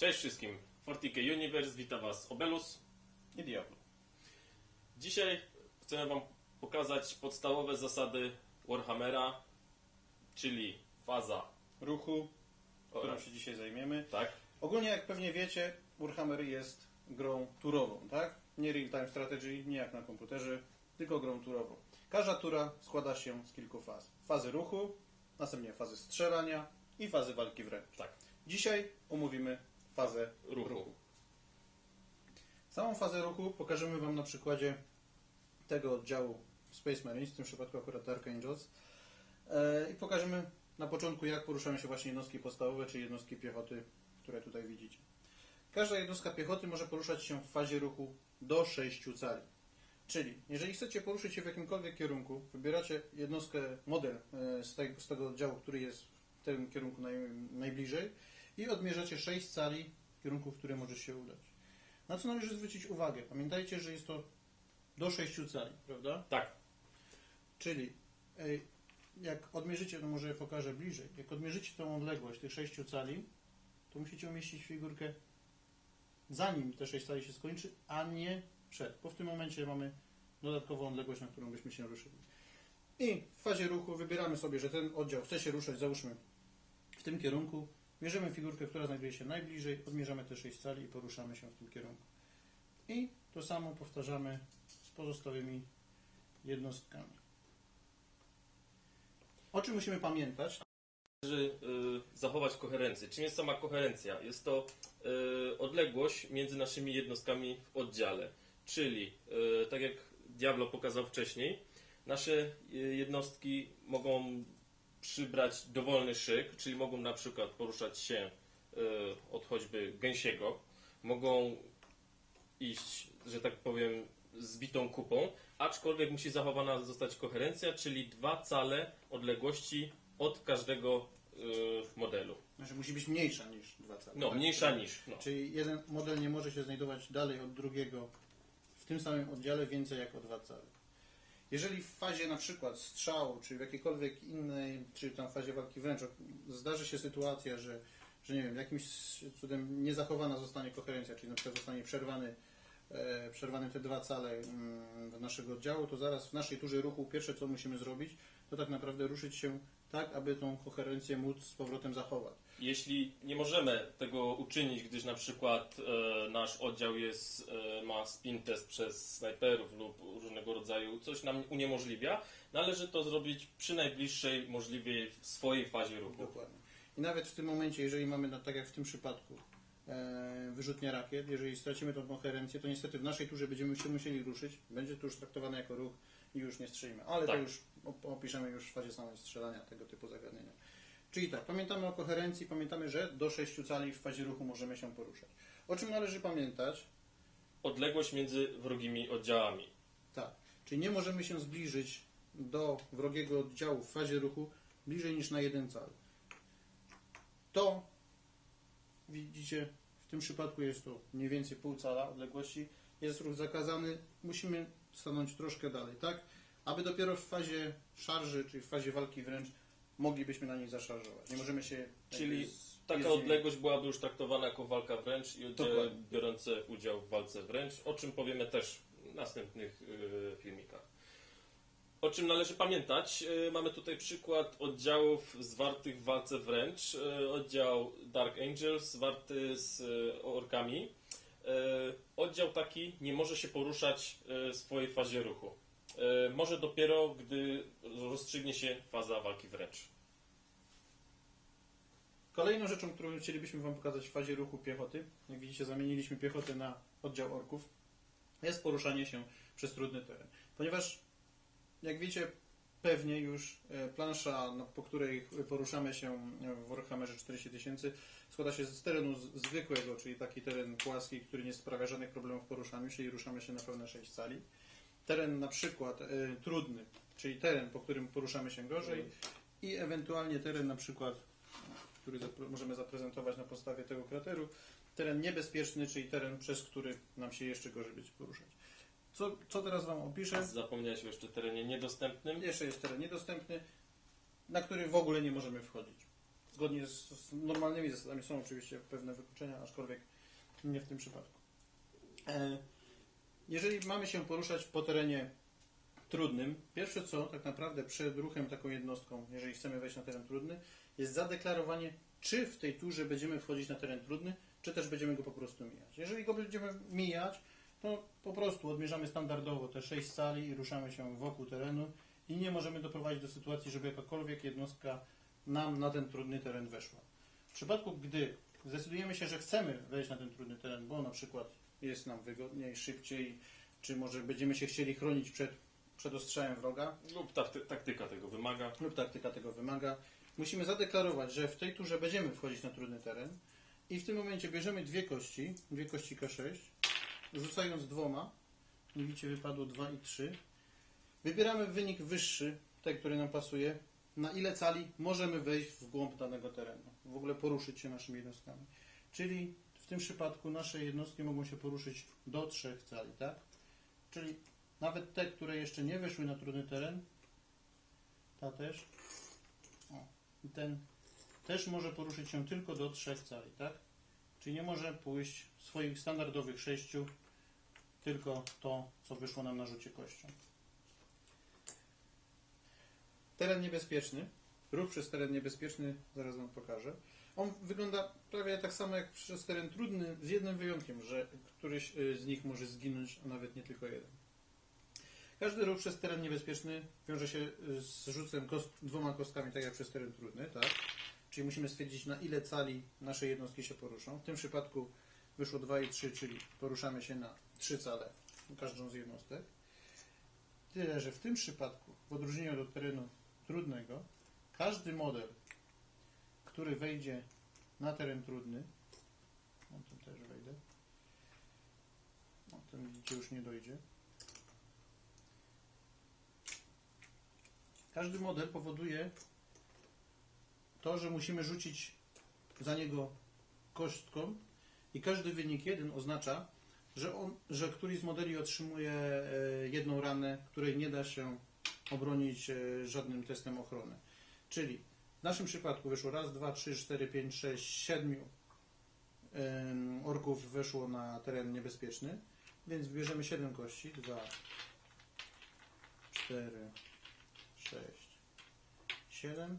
Cześć wszystkim, Fortike Universe, witam Was Obelus. i Diablo. Dzisiaj chcę Wam pokazać podstawowe zasady Warhammera, czyli faza Ruchu, którą oraz... się dzisiaj zajmiemy. Tak, Ogólnie, jak pewnie wiecie, Warhammer jest grą turową, tak? Nie real-time strategy, nie jak na komputerze, tylko grą turową. Każda tura składa się z kilku faz. Fazy ruchu, następnie fazy strzelania i fazy walki wręcz. tak, Dzisiaj omówimy fazę ruchu. ruchu. Samą fazę ruchu pokażemy Wam na przykładzie tego oddziału Space Marines, w tym przypadku akurat Dark Angels. E, I pokażemy na początku, jak poruszają się właśnie jednostki podstawowe, czy jednostki piechoty, które tutaj widzicie. Każda jednostka piechoty może poruszać się w fazie ruchu do 6 cali. Czyli, jeżeli chcecie poruszyć się w jakimkolwiek kierunku, wybieracie jednostkę, model e, z tego, oddziału, który jest w tym kierunku naj, najbliżej i odmierzacie 6 cali w kierunku, w który może się udać. Na co należy zwrócić uwagę? Pamiętajcie, że jest to do 6 cali, prawda? Tak, Czyli e, jak odmierzycie, no może pokażę bliżej, jak odmierzycie tą odległość tych 6 cali, to musicie umieścić figurkę zanim te 6 cali się skończy, a nie przed, bo w tym momencie mamy dodatkową odległość, na którą byśmy się ruszyli. I w fazie ruchu wybieramy sobie, że ten oddział chce się ruszać, załóżmy w tym kierunku, bierzemy figurkę, która znajduje się najbliżej, odmierzamy te 6 cali i poruszamy się w tym kierunku. I to samo powtarzamy z pozostałymi jednostkami. O czym musimy pamiętać? należy y, zachować koherencję. Czym jest sama koherencja? Jest to y, odległość między naszymi jednostkami w oddziale. Czyli, y, tak jak Diablo pokazał wcześniej, nasze jednostki mogą przybrać dowolny szyk, czyli mogą na przykład poruszać się y, od choćby gęsiego, mogą iść, że tak powiem, z bitą kupą, aczkolwiek musi zachowana zostać koherencja, czyli dwa cale odległości od każdego y, modelu. Znaczy musi być mniejsza niż dwa cale. No, tak? mniejsza niż. No. Czyli jeden model nie może się znajdować dalej od drugiego w tym samym oddziale więcej jak o dwa cale. Jeżeli w fazie na przykład strzału, czy w jakiejkolwiek innej, czy tam fazie walki wręcz zdarzy się sytuacja, że, że nie wiem, jakimś cudem niezachowana zostanie koherencja, czyli na przykład zostanie przerwany, e, przerwane te dwa cale mm, naszego oddziału, to zaraz w naszej turze ruchu pierwsze co musimy zrobić, to tak naprawdę ruszyć się tak, aby tą koherencję móc z powrotem zachować. Jeśli nie możemy tego uczynić, gdyż na przykład e, nasz oddział jest, e, ma spin test przez snajperów lub różnego rodzaju, coś nam uniemożliwia, należy to zrobić przy najbliższej możliwej swojej fazie ruchu. Dokładnie. I nawet w tym momencie, jeżeli mamy, no, tak jak w tym przypadku, e, wyrzutnia rakiet, jeżeli stracimy tą koherencję, to niestety w naszej turze będziemy się musieli ruszyć. Będzie to już traktowane jako ruch i już nie strzelimy. Ale Tak. to już op- opiszemy już w fazie samej strzelania tego typu zagadnienia. Czyli tak, pamiętamy o koherencji, pamiętamy, że do 6 cali w fazie ruchu możemy się poruszać. O czym należy pamiętać? Odległość między wrogimi oddziałami. Tak, czyli nie możemy się zbliżyć do wrogiego oddziału w fazie ruchu bliżej niż na jeden cal. To widzicie, w tym przypadku jest to mniej więcej pół cala odległości. Jest ruch zakazany, musimy stanąć troszkę dalej, tak? Aby dopiero w fazie szarży, czyli w fazie walki wręcz, moglibyśmy na nich zaszarżować. Nie możemy się... Czyli z- Taka z- odległość byłaby już traktowana jako walka wręcz i Dokładnie. biorące udział w walce wręcz, o czym powiemy też w następnych y, filmikach. O czym należy pamiętać? Y, Mamy tutaj przykład oddziałów zwartych w walce wręcz. Y, Oddział Dark Angels zwarty z y, orkami. Y, Oddział taki nie może się poruszać y, w swojej fazie ruchu. Y, Może dopiero, gdy rozstrzygnie się faza walki wręcz. Kolejną rzeczą, którą chcielibyśmy Wam pokazać w fazie ruchu piechoty, jak widzicie zamieniliśmy piechotę na oddział orków, jest poruszanie się przez trudny teren. Ponieważ, jak wiecie, pewnie już e, plansza, no, po której poruszamy się w Warhammerze 40 tysięcy, składa się z terenu zwykłego, czyli taki teren płaski, który nie sprawia żadnych problemów w poruszaniu się i ruszamy się na pełne 6 cali. Teren na przykład e, trudny, czyli teren, po którym poruszamy się gorzej i ewentualnie teren na przykład który zapre- możemy zaprezentować na podstawie tego krateru. Teren niebezpieczny, czyli teren, przez który nam się jeszcze gorzej będzie poruszać. Co, co teraz Wam opiszę? Zapomniałeś o jeszcze terenie niedostępnym. Jeszcze jest teren niedostępny, na który w ogóle nie możemy wchodzić. zgodnie z, z normalnymi zasadami są oczywiście pewne wykluczenia, aczkolwiek nie w tym przypadku. E, Jeżeli mamy się poruszać po terenie trudnym, pierwsze co tak naprawdę przed ruchem taką jednostką, jeżeli chcemy wejść na teren trudny, jest zadeklarowanie, czy w tej turze będziemy wchodzić na teren trudny, czy też będziemy go po prostu mijać. Jeżeli go będziemy mijać, to po prostu odmierzamy standardowo te 6 sali i ruszamy się wokół terenu i nie możemy doprowadzić do sytuacji, żeby jakakolwiek jednostka nam na ten trudny teren weszła. W przypadku, gdy zdecydujemy się, że chcemy wejść na ten trudny teren, bo na przykład jest nam wygodniej, szybciej, czy może będziemy się chcieli chronić przed, przed ostrzałem wroga, Lub takty, taktyka tego wymaga. lub taktyka tego wymaga, musimy zadeklarować, że w tej turze będziemy wchodzić na trudny teren i w tym momencie bierzemy dwie kości, dwie kości K6, rzucając dwoma, widzicie wypadło 2 i 3, wybieramy wynik wyższy, ten, który nam pasuje, na ile cali możemy wejść w głąb danego terenu, w ogóle poruszyć się naszymi jednostkami. Czyli w tym przypadku nasze jednostki mogą się poruszyć do 3 cali, tak? Czyli nawet te, które jeszcze nie weszły na trudny teren, ta też, ten też może poruszyć się tylko do 3 cali, tak? Czyli nie może pójść swoich standardowych 6, tylko to, co wyszło nam na rzucie kością. Teren niebezpieczny. Ruch przez teren niebezpieczny, zaraz Wam pokażę. On wygląda prawie tak samo jak przez teren trudny, z jednym wyjątkiem, że któryś y, z nich może zginąć, a nawet nie tylko jeden. Każdy ruch przez teren niebezpieczny wiąże się z rzucem kost, dwoma kostkami, tak jak przez teren trudny, tak? Czyli musimy stwierdzić, na ile cali nasze jednostki się poruszą. W tym przypadku wyszło 2 i 3, czyli poruszamy się na 3 cale każdą z jednostek. Tyle, że w tym przypadku, w odróżnieniu do terenu trudnego, każdy model, który wejdzie na teren trudny, no tym też wejdę, no ten widzicie już nie dojdzie. Każdy model powoduje to, że musimy rzucić za niego kostką i każdy wynik jeden oznacza, że, on, że któryś z modeli otrzymuje e, jedną ranę, której nie da się obronić e, żadnym testem ochrony. Czyli w naszym przypadku wyszło raz, dwa, trzy, cztery, pięć, sześć, siedmiu orków weszło na teren niebezpieczny, więc bierzemy 7 kości. 2, 4, 6, 7.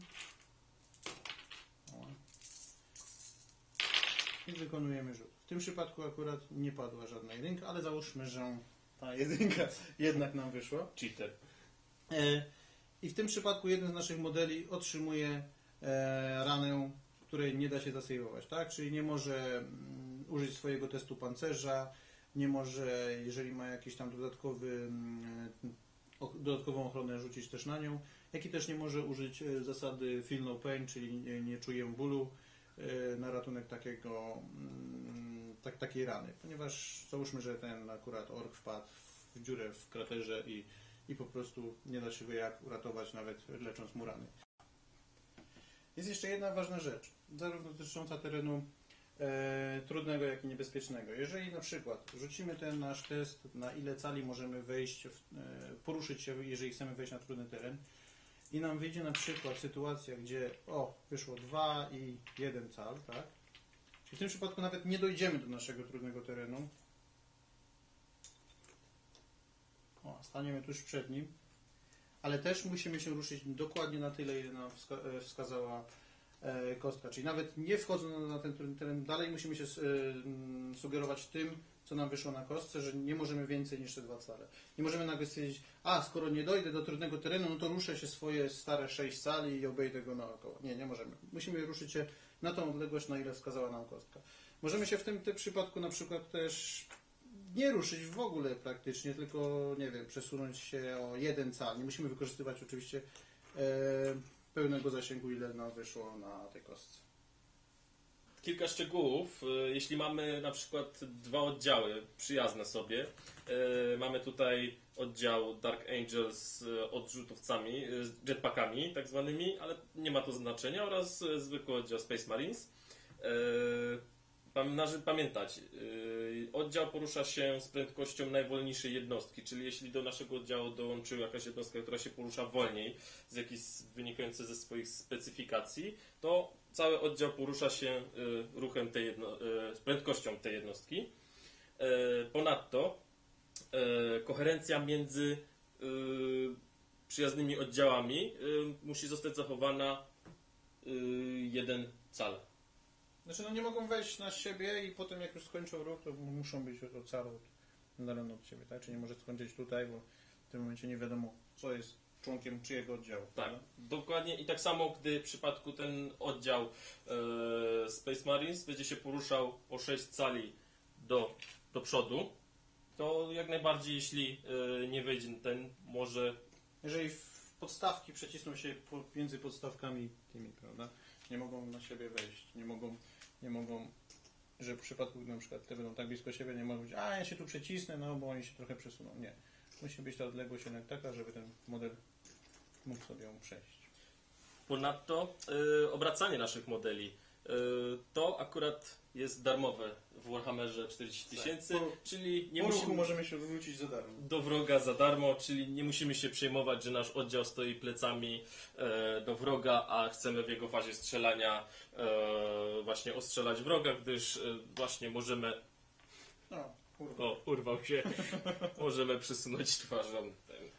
I wykonujemy rzut. W tym przypadku akurat nie padła żadna jedynka, ale załóżmy, że ta jedynka jednak nam wyszła. Cheater. E, I w tym przypadku jeden z naszych modeli otrzymuje e, ranę, której nie da się zasejwować, tak? Czyli nie może mm, użyć swojego testu pancerza, nie może, jeżeli ma jakiś tam dodatkowy, mm, dodatkową ochronę, rzucić też na nią, jak i też nie może użyć e, zasady feel no pain, czyli nie, nie czuję bólu e, na ratunek takiego, mm, tak, takiej rany, ponieważ załóżmy, że ten akurat ork wpadł w dziurę w kraterze i i po prostu nie da się go jak uratować, nawet lecząc mu rany. Jest jeszcze jedna ważna rzecz, zarówno dotycząca terenu trudnego, jak i niebezpiecznego. Jeżeli na przykład rzucimy ten nasz test, na ile cali możemy wejść, w, e, poruszyć się, jeżeli chcemy wejść na trudny teren, i nam wyjdzie na przykład sytuacja, gdzie o, wyszło 2 i 1 cal, tak? Czyli w tym przypadku nawet nie dojdziemy do naszego trudnego terenu, O, staniemy tuż przed nim, ale też musimy się ruszyć dokładnie na tyle, ile nam wska e, wskazała e, kostka. Czyli nawet nie wchodząc na ten teren, dalej musimy się e, sugerować tym, co nam wyszło na kostce, że nie możemy więcej niż te dwa cale. Nie możemy nagle stwierdzić, a skoro nie dojdę do trudnego terenu, no to ruszę się swoje stare sześć sali i obejdę go naokoło. Nie, nie możemy. Musimy ruszyć się na tą odległość, na ile wskazała nam kostka. Możemy się w tym, tym przypadku na przykład też nie ruszyć w ogóle praktycznie, tylko nie wiem, przesunąć się o jeden cal. Nie musimy wykorzystywać oczywiście e, pełnego zasięgu, ile nam wyszło na tej kostce. Kilka szczegółów. E, Jeśli mamy na przykład dwa oddziały przyjazne sobie, e, mamy tutaj oddział Dark Angel z odrzutowcami, e, z jetpackami tak zwanymi, ale nie ma to znaczenia, oraz zwykły oddział Space Marines. Należy pamiętać, yy, oddział porusza się z prędkością najwolniejszej jednostki, czyli jeśli do naszego oddziału dołączy jakaś jednostka, która się porusza wolniej, z jakichś wynikających ze swoich specyfikacji, to cały oddział porusza się yy, ruchem tej jedno, yy, z prędkością tej jednostki. Ponadto koherencja między przyjaznymi oddziałami musi zostać zachowana jeden cal. Znaczy, no nie mogą wejść na siebie i potem jak już skończą ruch, to muszą być od całe oddalone od siebie, tak? Czy nie może skończyć tutaj, bo w tym momencie nie wiadomo, co jest członkiem czyjego oddziału. Tak, prawda? dokładnie. I tak samo, gdy w przypadku ten oddział e, Space Marines będzie się poruszał o 6 cali do, do przodu, to jak najbardziej, jeśli e, nie wejdzie ten, może Jeżeli w podstawki przecisną się między podstawkami tymi, prawda? Nie mogą na siebie wejść, nie mogą, nie mogą, że w przypadku na przykład te będą tak blisko siebie, nie mogą być, a ja się tu przecisnę, no bo oni się trochę przesuną. Nie. Musi być ta odległość jednak taka, żeby ten model mógł sobie ją przejść. Ponadto e, obracanie naszych modeli. E, to akurat jest darmowe w Warhammerze 40 tysięcy, Tak. Czyli nie po ruchu musimy możemy się wrócić za darmo. do wroga za darmo, czyli nie musimy się przejmować, że nasz oddział stoi plecami e, do wroga, a chcemy w jego fazie strzelania e, właśnie ostrzelać wroga, gdyż e, właśnie możemy, No, kurwa. o urwał się, możemy przesunąć twarzą ten